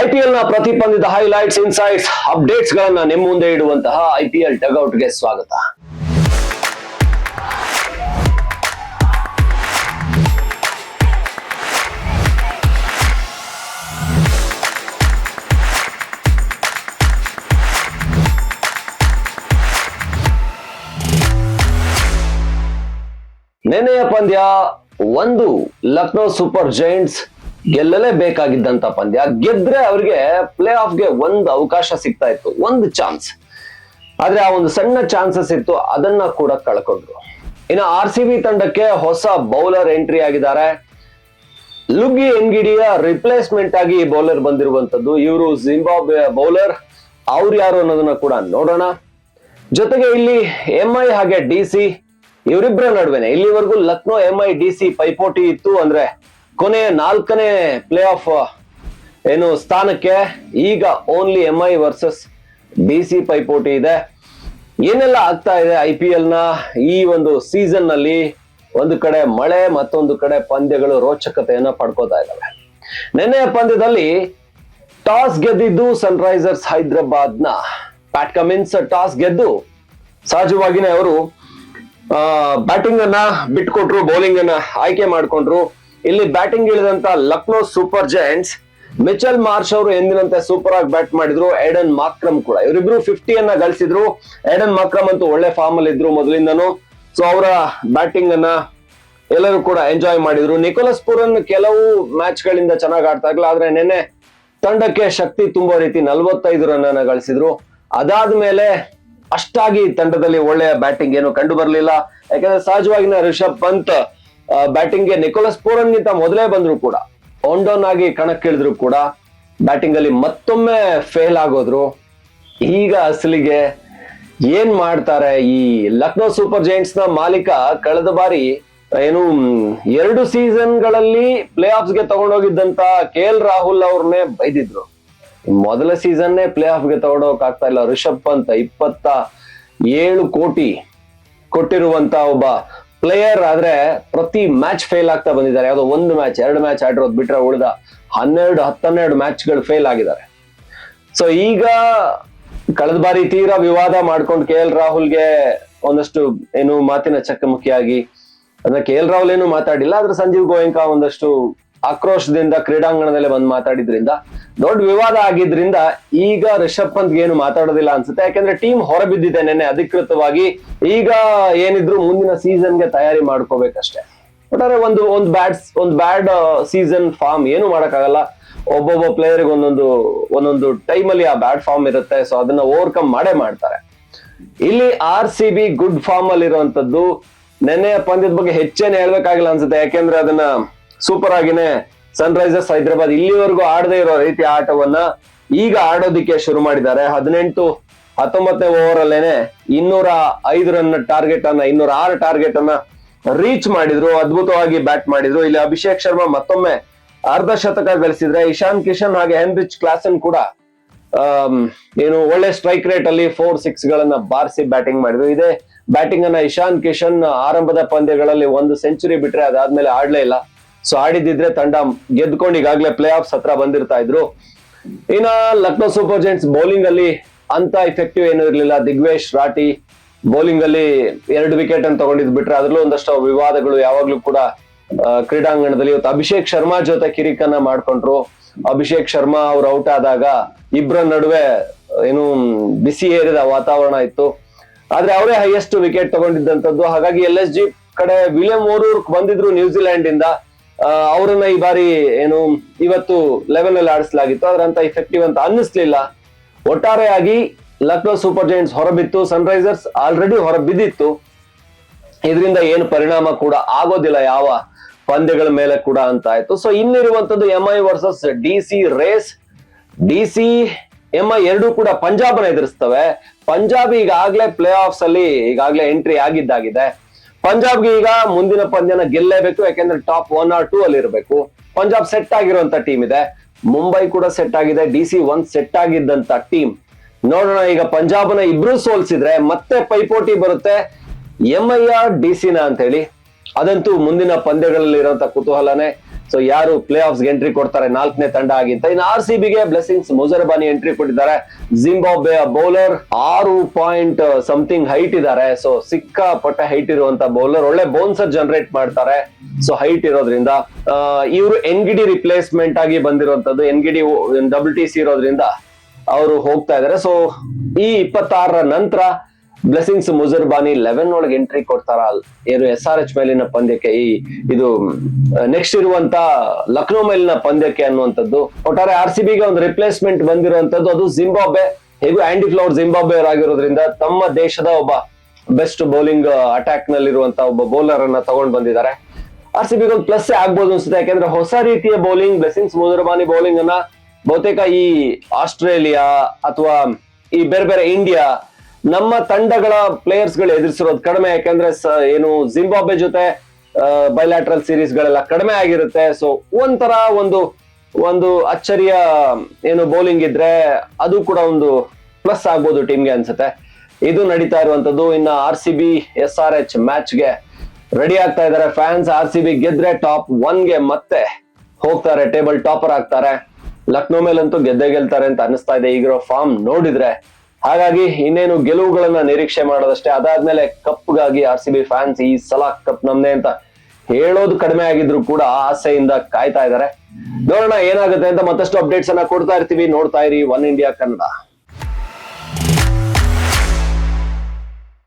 I P ಎಲ್ನ ಪ್ರತಿ ಪಂದ್ಯದ highlights insights updates ಗಳನ್ನ ನಿಮ್ಮ ಮುಂದೆ ಇಡುವಂತಹ ಐ ಪಿ ಎಲ್ಗೆ ಸ್ವಾಗತ. ನೆನೆಯ ಪಂದ್ಯ ಒಂದು, ಲಕ್ನೋ ಸೂಪರ್ ಜೈಂಟ್ಸ್ ಗೆಲ್ಲಲೇಬೇಕಾಗಿದ್ದಂತ ಪಂದ್ಯ. ಗೆದ್ರೆ ಅವ್ರಿಗೆ ಪ್ಲೇ ಆಫ್ಗೆ ಒಂದು ಅವಕಾಶ ಸಿಗ್ತಾ ಇತ್ತು, ಒಂದು ಚಾನ್ಸ್ ಆದ್ರೆ ಆ ಒಂದು ಸಣ್ಣ ಚಾನ್ಸಸ್ ಇತ್ತು, ಅದನ್ನ ಕೂಡ ಕಳ್ಕೊಂಡ್ರು. ಇನ್ನು ಆರ್ ಸಿ ಬಿ ತಂಡಕ್ಕೆ ಹೊಸ ಬೌಲರ್ ಎಂಟ್ರಿ ಆಗಿದ್ದಾರೆ. ಲುಗ್ಗಿ ಎಂಗಿಡಿಯ ರಿಪ್ಲೇಸ್ಮೆಂಟ್ ಆಗಿ ಈ ಬೌಲರ್ ಬಂದಿರುವಂತದ್ದು ಇವರು ಜಿಂಬಾಬ್ವೆ ಬೌಲರ್ ಅವ್ರು ಯಾರು ಅನ್ನೋದನ್ನ ಕೂಡ ನೋಡೋಣ. ಜೊತೆಗೆ ಇಲ್ಲಿ ಎಂ ಐ ಹಾಗೆ ಡಿ ಸಿ ಇವರಿಬ್ಬರ ನಡುವೆನೆ. ಇಲ್ಲಿವರೆಗೂ Lucknow M I D C ಪೈಪೋಟಿ ಇತ್ತು ಅಂದ್ರೆ ಕೊನೆಯ ನಾಲ್ಕನೇ ಪ್ಲೇ ಆಫ್ ಏನು ಸ್ಥಾನಕ್ಕೆ ಈಗ only M I versus D C ಪೈಪೋಟಿ ಇದೆ. ಏನೆಲ್ಲ ಆಗ್ತಾ ಇದೆ ಐ ಪಿ ಎಲ್ನ ಈ ಒಂದು ಸೀಸನ್ನಲ್ಲಿ? ಒಂದು ಕಡೆ ಮಳೆ, ಮತ್ತೊಂದು ಕಡೆ ಪಂದ್ಯಗಳು ರೋಚಕತೆಯನ್ನ ಪಡ್ಕೋತಾ ಇದ್ದಾವೆ ನಿನ್ನೆ ಪಂದ್ಯದಲ್ಲಿ ಟಾಸ್ ಗೆದ್ದಿದ್ದು ಸನ್ ರೈಸರ್ಸ್ ಹೈದರಾಬಾದ್ನ ಪ್ಯಾಟ್ ಕಮಿನ್ಸ್ ಟಾಸ್ ಗೆದ್ದು ಸಹಜವಾಗಿನೇ ಅವರು ಬ್ಯಾಟಿಂಗ್ ಅನ್ನ ಬಿಟ್ಕೊಟ್ರು ಬೌಲಿಂಗ್ ಅನ್ನ ಆಯ್ಕೆ ಮಾಡ್ಕೊಂಡ್ರು. ಇಲ್ಲಿ batting ಇಳಿದಂತ Lucknow Super Giants Mitchell Marsh ಅವರು ಎಂದಿನಂತೆ ಸೂಪರ್ ಆಗಿ ಬ್ಯಾಟ್ ಮಾಡಿದ್ರು, ಎಡನ್ ಮಾಕ್ರಮ್ ಕೂಡ. ಇವರಿಬ್ರು ಫಿಫ್ಟಿಯನ್ನ ಗಳಿಸಿದ್ರು, ಎಡನ್ ಮಾಕ್ರಮ್ ಅಂತೂ ಒಳ್ಳೆ ಫಾರ್ಮ್ ಅಲ್ಲಿ ಇದ್ರು ಮೊದಲಿಂದನು. ಸೊ ಅವರ ಬ್ಯಾಟಿಂಗ್ ಅನ್ನ ಎಲ್ಲರೂ ಕೂಡ ಎಂಜಾಯ್ ಮಾಡಿದ್ರು. ನಿಕೋಲಸ್ ಪುರನ್ ಕೆಲವು ಮ್ಯಾಚ್ ಗಳಿಂದ ಚೆನ್ನಾಗಿ ಆಡ್ತಾ ಇರ್ಲಿಲ್ಲ ಆದ್ರೆ ನೆನ್ನೆ ತಂಡಕ್ಕೆ ಶಕ್ತಿ ತುಂಬೋ ರೀತಿ ನಲವತ್ತೈದು ರನ್ ಅನ್ನ ಗಳಿಸಿದ್ರು. ಅದಾದ್ಮೇಲೆ ಅಷ್ಟಾಗಿ ತಂಡದಲ್ಲಿ ಒಳ್ಳೆಯ ಬ್ಯಾಟಿಂಗ್ ಏನು ಕಂಡು ಬರಲಿಲ್ಲ. ಯಾಕಂದ್ರೆ ಸಹಜವಾಗಿನ ರಿಷಬ್ ಪಂತ್ ಬ್ಯಾಟಿಂಗ್ಗೆ ನಿಕೋಲಸ್ ಪೂರನ್ ಗಿಂತ ಮೊದಲೇ ಬಂದ್ರು ಕೂಡ. ಡೌನ್ ಆಗಿ ಕಣಕ್ಕಿಳಿದ್ರು ಕೂಡ ಬ್ಯಾಟಿಂಗ್ ಅಲ್ಲಿ ಮತ್ತೊಮ್ಮೆ ಫೇಲ್ ಆಗೋದ್ರು. ಈಗ ಅಸಲಿಗೆ ಏನ್ ಮಾಡ್ತಾರೆ ಈ ಲಕ್ನೋ ಸೂಪರ್ ಜೈಂಟ್ಸ್ನ ಮಾಲೀಕ ಕಳೆದ ಬಾರಿ ಏನು ಎರಡು ಸೀಸನ್ಗಳಲ್ಲಿ ಪ್ಲೇ ಆಫ್ಸ್ಗೆ ತಗೊಂಡೋಗಿದ್ದಂತ ಕೆ ಎಲ್ ರಾಹುಲ್ ಅವ್ರನ್ನೇ ಬೈದಿದ್ರು. ಮೊದಲ ಸೀಸನ್ನೇ ಪ್ಲೇ ಆಫ್ಗೆ ತಗೊಂಡೋಗಕ್ ಆಗ್ತಾ ಇಲ್ಲ. ರಿಷಬ್ ಪಂತ್ ಇಪ್ಪತ್ತ ಏಳು ಕೋಟಿ ಕೊಟ್ಟಿರುವಂತ ಒಬ್ಬ ಪ್ಲೇಯರ್ ಆದ್ರೆ ಪ್ರತಿ ಮ್ಯಾಚ್ ಫೇಲ್ ಆಗ್ತಾ ಬಂದಿದ್ದಾರೆ. ಯಾವುದೋ ಒಂದು ಮ್ಯಾಚ್, ಎರಡು ಮ್ಯಾಚ್ ಆಡಿರೋದು ಬಿಟ್ರೆ ಉಳಿದ ಹನ್ನೆರಡು, ಹತ್ತನ್ನೆರಡು ಮ್ಯಾಚ್ಗಳು ಫೇಲ್ ಆಗಿದ್ದಾರೆ. ಸೊ ಈಗ ಕಳೆದ ಬಾರಿ ತೀರಾ ವಿವಾದ ಮಾಡ್ಕೊಂಡು ಕೆ ಎಲ್ ರಾಹುಲ್ಗೆ ಒಂದಷ್ಟು ಏನು ಮಾತಿನ ಚಕಮಕಿಯಾಗಿ, ಅಂದ್ರೆ ಕೆ ಎಲ್ ರಾಹುಲ್ ಏನು ಮಾತಾಡಿಲ್ಲ, ಆದ್ರೆ ಸಂಜೀವ್ ಗೋಯಂಕಾ ಒಂದಷ್ಟು ಆಕ್ರೋಶದಿಂದ ಕ್ರೀಡಾಂಗಣದಲ್ಲಿ ಬಂದು ಮಾತಾಡಿದ್ರಿಂದ, ದೊಡ್ಡ ವಿವಾದ ಆಗಿದ್ರಿಂದ ಈಗ ರಿಷಬ್ ಪಂತ್ ಏನು ಮಾತಾಡೋದಿಲ್ಲ ಅನ್ಸುತ್ತೆ. ಯಾಕಂದ್ರೆ ಟೀಮ್ ಹೊರಬಿದ್ದಿದೆ ನೆನ್ನೆ ಅಧಿಕೃತವಾಗಿ. ಈಗ ಏನಿದ್ರು ಮುಂದಿನ ಸೀಸನ್ಗೆ ತಯಾರಿ ಮಾಡ್ಕೋಬೇಕಷ್ಟೇ. ಒಟ್ಟಾರೆ ಒಂದು ಒಂದು ಬ್ಯಾಡ್ ಒಂದು ಬ್ಯಾಡ್ ಸೀಸನ್ ಫಾರ್ಮ್ ಏನು ಮಾಡೋಕ್ಕಾಗಲ್ಲ. ಒಬ್ಬೊಬ್ಬ ಪ್ಲೇಯರ್ಗೆ ಒಂದೊಂದು ಒಂದೊಂದು ಟೈಮಲ್ಲಿ ಆ ಬ್ಯಾಡ್ ಫಾರ್ಮ್ ಇರುತ್ತೆ. ಸೊ ಅದನ್ನ ಓವರ್ಕಮ್ ಮಾಡೇ ಮಾಡ್ತಾರೆ. ಇಲ್ಲಿ R C B good form ಅಲ್ಲಿ ಇರುವಂತದ್ದು ನೆನ್ನೆಯ ಪಂದ್ಯದ ಬಗ್ಗೆ ಹೆಚ್ಚೇನು ಹೇಳ್ಬೇಕಾಗಿಲ್ಲ ಅನ್ಸುತ್ತೆ. ಯಾಕೆಂದ್ರೆ ಅದನ್ನ ಸೂಪರ್ ಆಗಿನೇ ಸನ್ ರೈಸರ್ಸ್ ಹೈದರಾಬಾದ್ ಇಲ್ಲಿವರೆಗೂ ಆಡದೇ ಇರೋ ರೀತಿಯ ಆಟವನ್ನ ಈಗ ಆಡೋದಿಕ್ಕೆ ಶುರು ಮಾಡಿದ್ದಾರೆ. ಹದಿನೆಂಟು ಹತ್ತೊಂಬತ್ತನೇ ಓವರ್ ಅಲ್ಲೇನೆ ಇನ್ನೂರ ಐದು ರನ್ ಟಾರ್ಗೆಟ್ ಅನ್ನ, ಇನ್ನೂರ ಆರು ಟಾರ್ಗೆಟ್ ಅನ್ನ ರೀಚ್ ಮಾಡಿದ್ರು, ಅದ್ಭುತವಾಗಿ ಬ್ಯಾಟ್ ಮಾಡಿದ್ರು. ಇಲ್ಲಿ ಅಭಿಷೇಕ್ ಶರ್ಮಾ ಮತ್ತೊಮ್ಮೆ ಅರ್ಧ ಶತಕ ಗಳಿಸಿದ್ರೆ ಇಶಾನ್ ಕಿಶನ್ ಹಾಗೆ ಹೆನ್ರಿಚ್ ಕ್ಲಾಸನ್ ಕೂಡ ಏನು ಒಳ್ಳೆ ಸ್ಟ್ರೈಕ್ ರೇಟ್ ಅಲ್ಲಿ ಫೋರ್ ಸಿಕ್ಸ್ ಗಳನ್ನ ಬಾರಿಸಿ ಬ್ಯಾಟಿಂಗ್ ಮಾಡಿದ್ರು. ಇದೇ ಬ್ಯಾಟಿಂಗ್ ಅನ್ನ ಇಶಾನ್ ಕಿಶನ್ ಆರಂಭದ ಪಂದ್ಯಗಳಲ್ಲಿ ಒಂದು ಸೆಂಚುರಿ ಬಿಟ್ರೆ ಅದಾದ್ಮೇಲೆ ಆಡ್ಲೇ ಇಲ್ಲ. ಸೊ ಆಡಿದಿದ್ರೆ ತಂಡ ಗೆದ್ಕೊಂಡು ಈಗಾಗಲೇ ಪ್ಲೇ ಆಫ್ಸ್ ಹತ್ರ ಬಂದಿರ್ತಾ ಇದ್ರು. ಇನ್ನ ಲಕ್ನೋ ಸೂಪರ್ ಜೆಂಟ್ಸ್ ಬೌಲಿಂಗ್ ಅಲ್ಲಿ ಅಂತ ಇಫೆಕ್ಟಿವ್ ಏನು ಇರಲಿಲ್ಲ. ದಿಗ್ವೇಶ್ ರಾಟಿ ಬೌಲಿಂಗ್ ಅಲ್ಲಿ ಎರಡು ವಿಕೆಟ್ ಅನ್ನು ತಗೊಂಡಿದ್ ಬಿಟ್ರೆ ಅದ್ರಲ್ಲೂ ಒಂದಷ್ಟು ವಿವಾದಗಳು ಯಾವಾಗ್ಲೂ ಕೂಡ ಕ್ರೀಡಾಂಗಣದಲ್ಲಿ. ಇವತ್ತು ಅಭಿಷೇಕ್ ಶರ್ಮಾ ಜೊತೆ ಕಿರಿಕನ್ನ ಮಾಡ್ಕೊಂಡ್ರು. ಅಭಿಷೇಕ್ ಶರ್ಮಾ ಅವ್ರು ಔಟ್ ಆದಾಗ ಇಬ್ಬರ ನಡುವೆ, ಏನು ಬಿಸಿ ಏರಿದ ವಾತಾವರಣ ಇತ್ತು. ಆದ್ರೆ ಅವರೇ ಹೈಯೆಸ್ಟ್ ವಿಕೆಟ್ ತಗೊಂಡಿದ್ದಂಥದ್ದು. ಹಾಗಾಗಿ ಎಲ್ ಎಸ್ ಜಿ ಕಡೆ ವಿಲಿಯಂ ಓರೂರ್ ಬಂದಿದ್ರು ನ್ಯೂಜಿಲೆಂಡ್ ಇಂದ ಅವರನ್ನ ಈ ಬಾರಿ ಏನು ಇವತ್ತು ಲೆವೆನ್ ಅಲ್ಲಿ ಆಡಿಸಲಾಗಿತ್ತು. ಅದ್ರಂತ ಇಫೆಕ್ಟಿವ್ ಅಂತ ಅನ್ನಿಸ್ಲಿಲ್ಲ. ಒಟ್ಟಾರೆಯಾಗಿ ಲಕ್ನೋ ಸೂಪರ್ ಜೈಂಟ್ಸ್ ಹೊರಬಿತ್ತು. ಸನ್ರೈಸರ್ಸ್ ಆಲ್ರೆಡಿ ಹೊರಬಿದ್ದಿತ್ತು. ಇದರಿಂದ ಏನು ಪರಿಣಾಮ ಕೂಡ ಆಗೋದಿಲ್ಲ ಯಾವ ಪಂದ್ಯಗಳ ಮೇಲೆ ಕೂಡ ಅಂತ ಆಯ್ತು. So ಇನ್ನಿರುವಂತದ್ದು M I versus D C race D C M I ಎರಡೂ ಕೂಡ ಪಂಜಾಬ್ನ ಎದುರಿಸ್ತವೆ. ಪಂಜಾಬ್ ಈಗಾಗಲೇ ಪ್ಲೇ ಆಫ್ಸ್ ಅಲ್ಲಿ ಈಗಾಗಲೇ ಎಂಟ್ರಿ ಆಗಿದ್ದಾಗಿದೆ. ಪಂಜಾಬ್ಗೆ ಈಗ ಮುಂದಿನ ಪಂದ್ಯನ ಗೆಲ್ಲೇಬೇಕು, ಯಾಕೆಂದ್ರೆ ಟಾಪ್ ಒನ್ ಆರ್ ಟೂ ಅಲ್ಲಿ ಇರಬೇಕು ಪಂಜಾಬ್ ಸೆಟ್ ಆಗಿರುವಂತ ಟೀಮ್ ಇದೆ. ಮುಂಬೈ ಕೂಡ ಸೆಟ್ ಆಗಿದೆ. ಡಿ ಸಿ ಒನ್ ಸೆಟ್ ಆಗಿದ್ದಂತ ಟೀಮ್ ನೋಡೋಣ, ಈಗ ಪಂಜಾಬ್ನ ಇಬ್ರು ಸೋಲ್ಸಿದ್ರೆ ಮತ್ತೆ ಪೈಪೋಟಿ ಬರುತ್ತೆ. ಎಂ ಐ ಆರ್ ಡಿ ಸಿನ ಅಂತ ಹೇಳಿ ಅದಂತೂ ಮುಂದಿನ ಪಂದ್ಯಗಳಲ್ಲಿ ಇರುವಂತ ಕುತೂಹಲನೇ. ಸೊ ಯಾರು ಪ್ಲೇ ಆಫ್ಸ್ ಎಂಟ್ರಿ ಕೊಡ್ತಾರೆ, ನಾಲ್ಕನೇ ತಂಡ ಆಗಿಂತ ಇನ್ನು ಆರ್ ಸಿ ಬಿಗೆ ಬ್ಲೆಸಿಂಗ್ಸ್ ಮುಜರಬಾನಿ ಎಂಟ್ರಿ ಕೊಟ್ಟಿದ್ದಾರೆ. ಜಿಂಬಾಬ್ವೆ ಬೌಲರ್ ಆರು ಪಾಯಿಂಟ್ ಸಮಥಿಂಗ್ ಹೈಟ್ ಇದ್ದಾರೆ. ಸೊ ಸಿಕ್ಕಾಪಟ್ಟೆ ಹೈಟ್ ಇರುವಂತ ಬೌಲರ್ ಒಳ್ಳೆ ಬೌನ್ಸರ್ ಜನರೇಟ್ ಮಾಡ್ತಾರೆ. ಸೊ ಹೈಟ್ ಇರೋದ್ರಿಂದ ಇವರು ಎನ್ಗಿಡಿ ರಿಪ್ಲೇಸ್ಮೆಂಟ್ ಆಗಿ ಬಂದಿರುವಂತದ್ದು ಎನ್ಗಿಡಿ ಡಬ್ಲ್ಯೂ ಟಿ ಸಿ ಇರೋದ್ರಿಂದ, ಅವರು ಹೋಗ್ತಾ ಇದಾರೆ ಸೊ ಈ ಇಪ್ಪತ್ತಾರರ ನಂತರ ಬ್ಲೆಸಿಂಗ್ಸ್ ಮುಜರ್ಬಾನಿ ಲೆವೆನ್ ಒಳಗೆ ಎಂಟ್ರಿ ಕೊಡ್ತಾರ? ಏನು ಎಸ್ ಆರ್ ಎಚ್ ಮೇಲಿನ ಪಂದ್ಯಕ್ಕೆ ಈ ಇದು ನೆಕ್ಸ್ಟ್ ಇರುವಂತ ಲಕ್ನೋ ಮೇಲಿನ ಪಂದ್ಯಕ್ಕೆ ಅನ್ನುವಂಥದ್ದು. ಒಟ್ಟಾರೆ ಆರ್ ಸಿ ಬಿಗೆ ಒಂದು ರಿಪ್ಲೇಸ್ಮೆಂಟ್ ಬಂದಿರುವಂತದ್ದು ಅದು ಜಿಂಬಾಬ್ವೆ ಹೇಗೂ ಆಂಡಿ ಫ್ಲವರ್ ಜಿಂಬಾಬ್ವೆ ಆಗಿರೋದ್ರಿಂದ ತಮ್ಮ ದೇಶದ ಒಬ್ಬ ಬೆಸ್ಟ್ ಬೌಲಿಂಗ್ ಅಟ್ಯಾಕ್ ನಲ್ಲಿರುವಂತ ಒಬ್ಬ ಬೌಲರ್ ಅನ್ನ ತಗೊಂಡ್ ಬಂದಿದ್ದಾರೆ. ಆರ್ ಸಿ ಬಿಗೆ ಒಂದು ಪ್ಲಸ್ ಆಗ್ಬೋದು ಅನ್ಸುತ್ತೆ. ಯಾಕಂದ್ರೆ ಹೊಸ ರೀತಿಯ ಬೌಲಿಂಗ್ ಬ್ಲೆಸಿಂಗ್ಸ್ ಮುಜರ್ಬಾನಿ ಬೌಲಿಂಗ್ ಅನ್ನ ಬಹುತೇಕ ಈ ಆಸ್ಟ್ರೇಲಿಯಾ ಅಥವಾ ಈ ಬೇರೆ ಬೇರೆ ಇಂಡಿಯಾ ನಮ್ಮ ತಂಡಗಳ ಪ್ಲೇಯರ್ಸ್ಗಳು ಎದುರಿಸಿರೋದು ಕಡಿಮೆ, ಯಾಕಂದ್ರೆ ಏನು ಜಿಂಬಾಬ್ವೆ ಜೊತೆ ಬೈಲ್ಯಾಟ್ರಲ್ ಸೀರೀಸ್ ಗಳೆಲ್ಲ ಕಡಿಮೆ ಆಗಿರುತ್ತೆ. ಸೊ ಒಂಥರ ಒಂದು ಒಂದು ಅಚ್ಚರಿಯ, ಏನು ಬೌಲಿಂಗ್ ಇದ್ರೆ ಅದು ಕೂಡ ಒಂದು ಪ್ಲಸ್ ಆಗ್ಬೋದು ಟೀಮ್ಗೆ ಅನ್ಸುತ್ತೆ. ಇದು ನಡೀತಾ ಇರುವಂತದ್ದು. ಇನ್ನ R C B S R H ಮ್ಯಾಚ್ಗೆ ready ಆಗ್ತಾ ಇದ್ದಾರೆ ಫ್ಯಾನ್ಸ್ ಆರ್ ಸಿ ಬಿ ಗೆದ್ರೆ ಟಾಪ್ ಒನ್ಗೆ ಮತ್ತೆ ಹೋಗ್ತಾರೆ ಟೇಬಲ್ ಟಾಪರ್ ಆಗ್ತಾರೆ. ಲಕ್ನೋ ಮೇಲಂತೂ ಗೆದ್ದೆ ಗೆಲ್ತಾರೆ ಅಂತ ಅನಿಸ್ತಾ ಇದೆ. ಈಗಿರೋ ಫಾರ್ಮ್ ನೋಡಿದ್ರೆ ಹಾಗಾಗಿ ಇನ್ನೇನು ಗೆಲುವುಗಳನ್ನ ನಿರೀಕ್ಷೆ ಮಾಡೋದಷ್ಟೇ. ಅದಾದ್ಮೇಲೆ ಕಪ್ಗಾಗಿ ಆರ್ ಸಿ ಬಿ ಫ್ಯಾನ್ಸ್ ಈ ಸಲ ಕಪ್ ನಮ್ದೇ ಅಂತ ಹೇಳೋದು ಕಡಿಮೆ ಆಗಿದ್ರು ಕೂಡ ಆಸೆಯಿಂದ ಕಾಯ್ತಾ ಇದ್ದಾರೆ. ನೋಡೋಣ ಏನಾಗುತ್ತೆ ಅಂತ ಮತ್ತಷ್ಟು ಅಪ್ಡೇಟ್ಸ್ ಅನ್ನ ಕೊಡ್ತಾ ಇರ್ತೀವಿ. ನೋಡ್ತಾ ಇರಿ ಒನ್ ಇಂಡಿಯಾ ಕನ್ನಡ